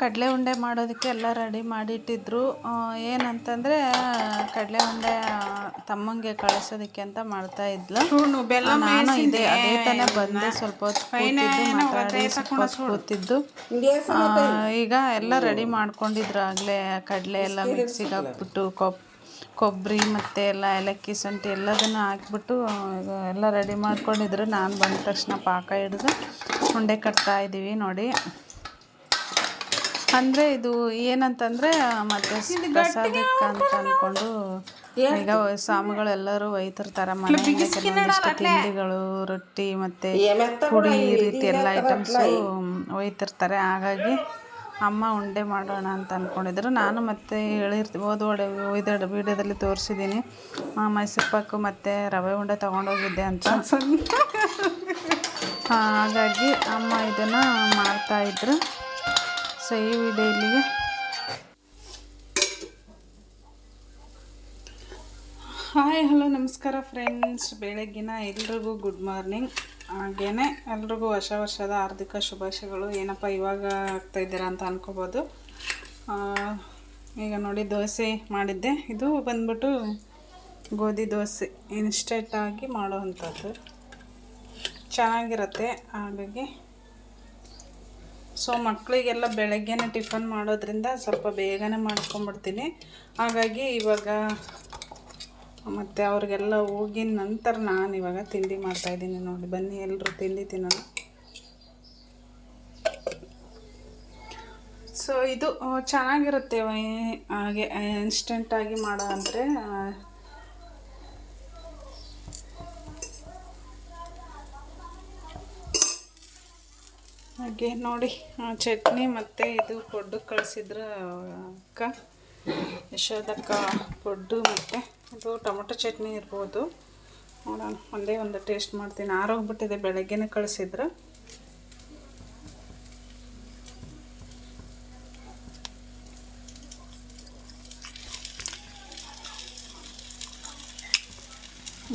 ಕಡಲೆ ಉಂಡೆ ಮಾಡೋದಕ್ಕೆ ಎಲ್ಲ ರೆಡಿ ಮಾಡಿಟ್ಟಿದ್ರು. ಏನಂತಂದ್ರೆ ಕಡಲೆ ಉಂಡೆ ತಮ್ಮಂಗೆ ಕಳಿಸೋದಕ್ಕೆ ಅಂತ ಮಾಡ್ತಾ ಇದ್ಲು. ಬೆಲ್ಲ ನಾನು ಇದೆ ಅದೇ ತಾನೇ ಬಂದೆ ಸ್ವಲ್ಪ ಹೊತ್ತು ಕೂತಿದ್ದು ಈಗ ಎಲ್ಲ ರೆಡಿ ಮಾಡ್ಕೊಂಡಿದ್ರು ಆಗಲೇ ಕಡಲೆ ಎಲ್ಲ ಮಿಕ್ಸಿಗೆ ಹಾಕ್ಬಿಟ್ಟು ಕೊಬ್ ಕೊಬ್ಬರಿ ಮತ್ತೆ ಎಲ್ಲ ಏಲಕ್ಕಿ ಶುಂಠಿ ಎಲ್ಲದನ್ನು ಹಾಕ್ಬಿಟ್ಟು ಈಗ ಎಲ್ಲ ರೆಡಿ ಮಾಡ್ಕೊಂಡಿದ್ರು. ನಾನು ಬಂದ ತಕ್ಷಣ ಪಾಕ ಹಿಡಿದು ಉಂಡೆ ಕಟ್ತಾ ಇದ್ದೀವಿ ನೋಡಿ. ಅಂದರೆ ಇದು ಏನಂತಂದರೆ ಮತ್ತೆ ಪ್ರಸಾದಕ್ಕೆ ಅಂತ ಅಂದ್ಕೊಂಡು ಈಗ ಸ್ವಾಮಿಗಳೆಲ್ಲರೂ ಒಯ್ತಿರ್ತಾರೆ ಮನೆಯಿಂದ ಕೆಲವೊಂದಿಷ್ಟು ತಿಂಡಿಗಳು ರೊಟ್ಟಿ ಮತ್ತು ಪುಡಿ ಈ ರೀತಿ ಎಲ್ಲ ಐಟಮ್ಸು ಒಯ್ತಿರ್ತಾರೆ. ಹಾಗಾಗಿ ಅಮ್ಮ ಉಂಡೆ ಮಾಡೋಣ ಅಂತ ಅಂದ್ಕೊಂಡಿದ್ರು ನಾನು ಮತ್ತೆ ಹೇಳಿರ್ತೀನಿ ಓದೋಡೆ ಒಯ್ದ ವೀಡಿಯೋದಲ್ಲಿ ತೋರಿಸಿದ್ದೀನಿ. ಮೈಸೂರು ಪಾಕು ಮತ್ತು ರವೆ ಉಂಡೆ ತಗೊಂಡೋಗಿದ್ದೆ ಅಂತ. ಹಾಗಾಗಿ ಅಮ್ಮ ಇದನ್ನು ಮಾಡ್ತಾಯಿದ್ರು ಸೊ ಈ ಇಲ್ಲಿಗೆ. ಹಾಯ್, ಹಲೋ, ನಮಸ್ಕಾರ ಫ್ರೆಂಡ್ಸ್ ಬೆಳಗ್ಗಿನ ಎಲ್ರಿಗೂ ಗುಡ್ ಮಾರ್ನಿಂಗ್ ಹಾಗೇನೆ ಎಲ್ರಿಗೂ ಹೊಸ ವರ್ಷದ ಹಾರ್ದಿಕ ಶುಭಾಶಯಗಳು. ಏನಪ್ಪ ಇವಾಗ ಆಗ್ತಾ ಇದ್ದೀರಾ ಅಂತ ಅನ್ಕೋಬೋದು. ಈಗ ನೋಡಿ ದೋಸೆ ಮಾಡಿದ್ದೆ. ಇದು ಬಂದ್ಬಿಟ್ಟು ಗೋಧಿ ದೋಸೆ. ಇನ್ಸ್ಟೆಂಟಾಗಿ ಮಾಡೋವಂಥದ್ದು. ಚೆನ್ನಾಗಿರುತ್ತೆ. ಹಾಗಾಗಿ ಸೊ ಮಕ್ಕಳಿಗೆಲ್ಲ ಬೆಳಗ್ಗೆನೇ ಟಿಫನ್ ಮಾಡೋದ್ರಿಂದ ಸ್ವಲ್ಪ ಬೇಗನೆ ಮಾಡ್ಕೊಂಬಿಡ್ತೀನಿ. ಹಾಗಾಗಿ ಇವಾಗ ಮತ್ತು ಅವ್ರಿಗೆಲ್ಲ ಹೋಗಿನ ನಂತರ ನಾನು ಇವಾಗ ತಿಂಡಿ ಮಾಡ್ತಾಯಿದ್ದೀನಿ ನೋಡಿ. ಬನ್ನಿ ಎಲ್ಲರೂ ತಿಂಡಿ ತಿನ್ನೋಣ. ಸೊ ಇದು ಚೆನ್ನಾಗಿರುತ್ತೆ ಹಾಗೆ ಇನ್ಸ್ಟೆಂಟಾಗಿ ಮಾಡೋ ಅಂದರೆ ಹಾಗೆ ನೋಡಿ ಚಟ್ನಿ ಮತ್ತು ಇದು ಪೊಡ್ಡು ಕಳಿಸಿದ್ರೆ ಅಕ್ಕ. ಯಶೋದಕ್ಕ ಪೊಡ್ಡು ಮತ್ತು ಇದು ಟೊಮೊಟೊ ಚಟ್ನಿ ಇರ್ಬೋದು. ನೋಡೋಣ, ಒಂದೇ ಒಂದು ಟೇಸ್ಟ್ ಮಾಡ್ತೀನಿ. ಆರೋಗ್ಬಿಟ್ಟಿದೆ, ಬೆಳಗ್ಗೆನೇ ಕಳಿಸಿದ್ರು.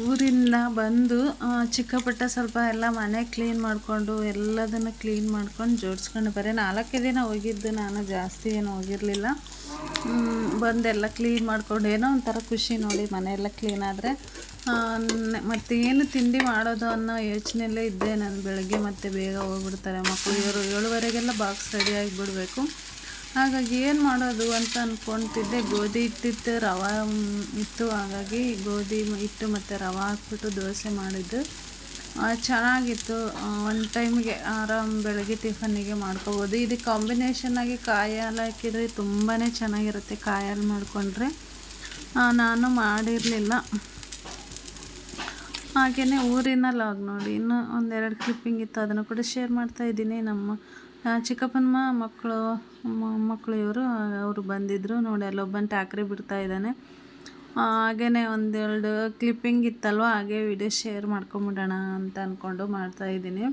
ಊರಿಂದ ಬಂದು ಚಿಕ್ಕ ಪುಟ್ಟ ಸ್ವಲ್ಪ ಎಲ್ಲ ಮನೆ ಕ್ಲೀನ್ ಮಾಡಿಕೊಂಡು, ಎಲ್ಲದನ್ನು ಕ್ಲೀನ್ ಮಾಡ್ಕೊಂಡು ಜೋಡಿಸ್ಕೊಂಡು ಬರೀ. ನಾಲ್ಕೇ ದಿನ ಹೋಗಿದ್ದು ನಾನು, ಜಾಸ್ತಿ ಏನು ಹೋಗಿರಲಿಲ್ಲ. ಬಂದೆಲ್ಲ ಕ್ಲೀನ್ ಮಾಡ್ಕೊಂಡು, ಏನೋ ಒಂಥರ ಖುಷಿ ನೋಡಿ ಮನೆಯೆಲ್ಲ ಕ್ಲೀನ್ ಆದರೆ. ಮತ್ತು ಏನು ತಿಂಡಿ ಮಾಡೋದು ಅನ್ನೋ ಯೋಚನೆಯಲ್ಲೇ ಇದ್ದೆ ನಾನು. ಬೆಳಗ್ಗೆ ಮತ್ತೆ ಬೇಗ ಹೋಗ್ಬಿಡ್ತಾರೆ. ಮಕ್ಕಳು ಇವರು ಏಳುವರೆಗೆಲ್ಲ ಬಾಕ್ಸ್ ರೆಡಿ ಆಗಿಬಿಡ್ಬೇಕು. ಹಾಗಾಗಿ ಏನು ಮಾಡೋದು ಅಂತ ಅಂದ್ಕೊಳ್ತಿದ್ದೆ ಗೋಧಿ ಹಿಟ್ಟಿತ್ತು ರವೆ ಇತ್ತು ಹಾಗಾಗಿ ಗೋಧಿ ಹಿಟ್ಟು ಮತ್ತು ರವೆ ಹಾಕ್ಬಿಟ್ಟು ದೋಸೆ ಮಾಡಿದ್ದು. ಚೆನ್ನಾಗಿತ್ತು. ಒಂದು ಟೈಮ್ಗೆ ಆರಾಮ್ ಬೆಳಗ್ಗೆ ಟಿಫನ್ನಿಗೆ ಮಾಡ್ಕೋಬೋದು. ಇದು ಕಾಂಬಿನೇಷನ್ ಆಗಿ ಕಾಯಿ ಹಾಲು ಹಾಕಿದರೆ ತುಂಬಾ ಚೆನ್ನಾಗಿರುತ್ತೆ ಕಾಯಿ ಹಾಲು ಮಾಡಿಕೊಂಡ್ರೆ. ನಾನು ಮಾಡಿರಲಿಲ್ಲ. ಹಾಗೆಯೇ ಊರಿನ ಲಾಗ್ ನೋಡಿ. ಇನ್ನೂ ಒಂದೆರಡು ಕ್ಲಿಪ್ಪಿಂಗ್ ಇತ್ತು. ಅದನ್ನು ಕೂಡ ಶೇರ್ ಮಾಡ್ತಾ ಇದ್ದೀನಿ ನಮ್ಮ ಚಿಕ್ಕಪ್ಪನ ಮಕ್ಕಳು ಮಕ್ಕಳು ಇವರು ಅವರು ಬಂದಿದ್ದರು ನೋಡಿ ಅಲ್ಲೊಬ್ಬನ ಟ್ಯಾಕ್ರಿ ಬಿಡ್ತಾ ಇದ್ದಾನೆ. ಹಾಗೇ ಒಂದೆರಡು ಕ್ಲಿಪ್ಪಿಂಗ್ ಇತ್ತಲ್ವ, ಹಾಗೆ ವಿಡಿಯೋ ಶೇರ್ ಮಾಡ್ಕೊಂಬಿಡೋಣ ಅಂತ ಅಂದ್ಕೊಂಡು ಮಾಡ್ತಾಯಿದ್ದೀನಿ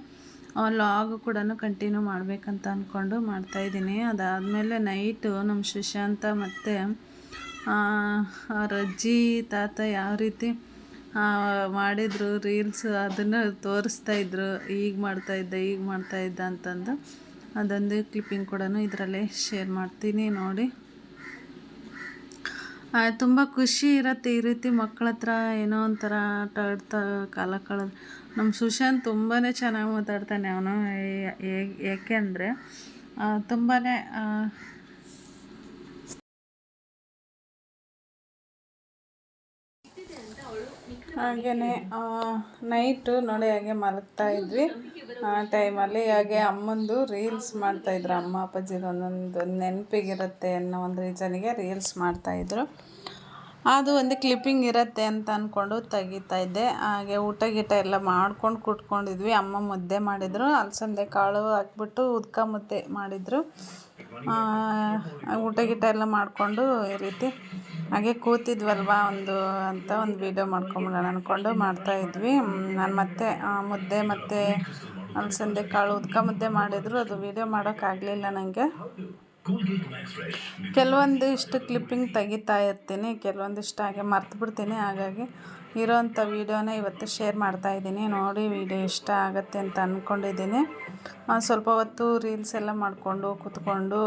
ಲಾಗ್ ಕೂಡ ಕಂಟಿನ್ಯೂ ಮಾಡಬೇಕಂತ ಅಂದ್ಕೊಂಡು ಮಾಡ್ತಾಯಿದ್ದೀನಿ ಅದಾದಮೇಲೆ ನೈಟು ನಮ್ಮ ಸುಶಾಂತ ಮತ್ತು ಅವ್ರ ಅಜ್ಜಿ ತಾತ ಯಾವ ರೀತಿ ಮಾಡಿದರು ರೀಲ್ಸ್ ಅದನ್ನು ತೋರಿಸ್ತಾ ಇದ್ರು. ಈಗ ಮಾಡ್ತಾ ಇದ್ದ, ಈಗ ಮಾಡ್ತಾ ಇದ್ದ ಅಂತಂದು. ಅದೊಂದು ಕ್ಲಿಪ್ಪಿಂಗ್ ಕೂಡ ಇದರಲ್ಲೇ ಶೇರ್ ಮಾಡ್ತೀನಿ ನೋಡಿ. ತುಂಬ ಖುಷಿ ಇರುತ್ತೆ ಈ ರೀತಿ ಮಕ್ಕಳ ಹತ್ರ ಏನೋ ಒಂಥರ ಆಟ ಆಡ್ತಾ ಕಾಲ ಕಳೆದು. ನಮ್ಮ ಸುಶಾಂತ್ ತುಂಬಾ ಚೆನ್ನಾಗಿ ಮಾತಾಡ್ತಾನೆ ಅವನು. ಏಕೆ ಅಂದರೆ ತುಂಬಾ ಹಾಗೆಯೇ ನೈಟು ನೋಡಿ ಹಾಗೆ ಮಲಗ್ತಾ ಇದ್ವಿ. ಆ, ಟೈಮಲ್ಲಿ ಹಾಗೆ ಅಮ್ಮಂದು ರೀಲ್ಸ್ ಮಾಡ್ತಾಯಿದ್ರು ಅಮ್ಮ, ಅಪ್ಪಾಜಿದು ಒಂದೊಂದು ನೆನಪಿಗಿರುತ್ತೆ ಅನ್ನೋ ಒಂದು ರೀಸನಿಗೆ ರೀಲ್ಸ್ ಮಾಡ್ತಾಯಿದ್ರು ಅದು ಒಂದು ಕ್ಲಿಪ್ಪಿಂಗ್ ಇರುತ್ತೆ ಅಂತ ಅಂದ್ಕೊಂಡು ತೆಗಿತಾ ಇದ್ದೆ. ಹಾಗೆ ಊಟ ಗೀಟ ಎಲ್ಲ ಮಾಡ್ಕೊಂಡು ಕುಟ್ಕೊಂಡಿದ್ವಿ. ಅಮ್ಮ ಮುದ್ದೆ ಮಾಡಿದರು. ಅಲಸಂದೆ ಕಾಳು ಹಾಕ್ಬಿಟ್ಟು ಉದ್ಕ ಮುದ್ದೆ ಮಾಡಿದರು. ಊಟ ಗೀಟ ಎಲ್ಲ ಮಾಡಿಕೊಂಡು ಈ ರೀತಿ ಹಾಗೆ ಕೂತಿದ್ವಲ್ವ ಒಂದು ಅಂತ ಒಂದು ವೀಡಿಯೋ ಮಾಡ್ಕೊಂಬಿಡೋಣ ಅಂದ್ಕೊಂಡು ಮಾಡ್ತಾಯಿದ್ವಿ ನಾನು ಮತ್ತೆ ಮುದ್ದೆ ಮತ್ತು ಅಲಸಂದೆ ಕಾಳು ಉದ್ಕ ಮುದ್ದೆ ಮಾಡಿದ್ರು. ಅದು ವೀಡಿಯೋ ಮಾಡೋಕ್ಕಾಗಲಿಲ್ಲ ನನಗೆ ಕೆಲವೊಂದಿಷ್ಟು ಕ್ಲಿಪ್ಪಿಂಗ್ ತೆಗಿತಾ ಇರ್ತೀನಿ, ಕೆಲವೊಂದಿಷ್ಟು ಹಾಗೆ ಮರ್ತು ಬಿಡ್ತೀನಿ. ಹಾಗಾಗಿ ಇರೋವಂಥ ವೀಡಿಯೋನ ಇವತ್ತು ಶೇರ್ ಮಾಡ್ತಾ ಇದ್ದೀನಿ. ನೋಡಿ ವೀಡಿಯೋ ಇಷ್ಟ ಆಗುತ್ತೆ ಅಂತ ಅಂದ್ಕೊಂಡಿದ್ದೀನಿ ಸ್ವಲ್ಪ ಹೊತ್ತು ರೀಲ್ಸ್ ಎಲ್ಲ ಮಾಡಿಕೊಂಡು ಕೂತ್ಕೊಂಡು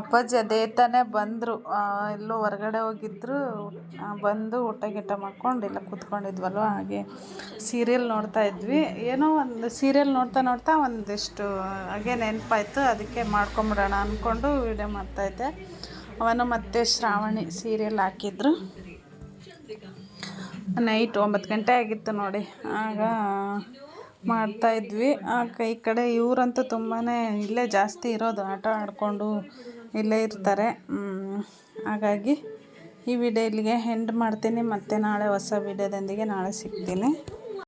ಅಪ್ಪಾಜಿ ಅದೇ ತಾನೇ ಬಂದರು. ಎಲ್ಲೋ ಹೊರಗಡೆ ಹೋಗಿದ್ರು. ಬಂದು ಊಟ ಗೀಟ ಮಾಡ್ಕೊಂಡು ಇಲ್ಲ ಕೂತ್ಕೊಂಡಿದ್ವಲ್ವ, ಹಾಗೆ ಸೀರಿಯಲ್ ನೋಡ್ತಾ ಇದ್ವಿ. ಏನೋ ಒಂದು ಸೀರಿಯಲ್ ನೋಡ್ತಾ ನೋಡ್ತಾ ಒಂದಿಷ್ಟು ಹಾಗೆ ನೆನಪಾಯ್ತು. ಅದಕ್ಕೆ ಮಾಡ್ಕೊಂಬಿಡೋಣ ಅಂದ್ಕೊಂಡು ವೀಡಿಯೋ ಮಾಡ್ತಾಯಿದ್ದೆ ಅವನು ಮತ್ತೆ ಶ್ರಾವಣಿ ಸೀರಿಯಲ್ ಹಾಕಿದ್ರು. ನೈಟ್ ಒಂಬತ್ತು ಗಂಟೆ ಆಗಿತ್ತು ನೋಡಿ. ಆಗ ಮಾಡ್ತಾಯಿದ್ವಿ ಆಗ ಈ ಕಡೆ ಇವರಂತೂ ತುಂಬಾ ಇಲ್ಲೇ ಜಾಸ್ತಿ ಇರೋದು. ಆಟ ಆಡಿಕೊಂಡು ಇಲ್ಲೇ ಇರ್ತಾರೆ. ಹಾಗಾಗಿ ಈ ವಿಡಿಯೋ ಇಲ್ಲಿಗೆ ಎಂಡ್ ಮಾಡ್ತೀನಿ. ಮತ್ತೆ ನಾಳೆ ಹೊಸ ವಿಡಿಯೋದೊಂದಿಗೆ ನಾಳೆ ಸಿಗ್ತೀನಿ.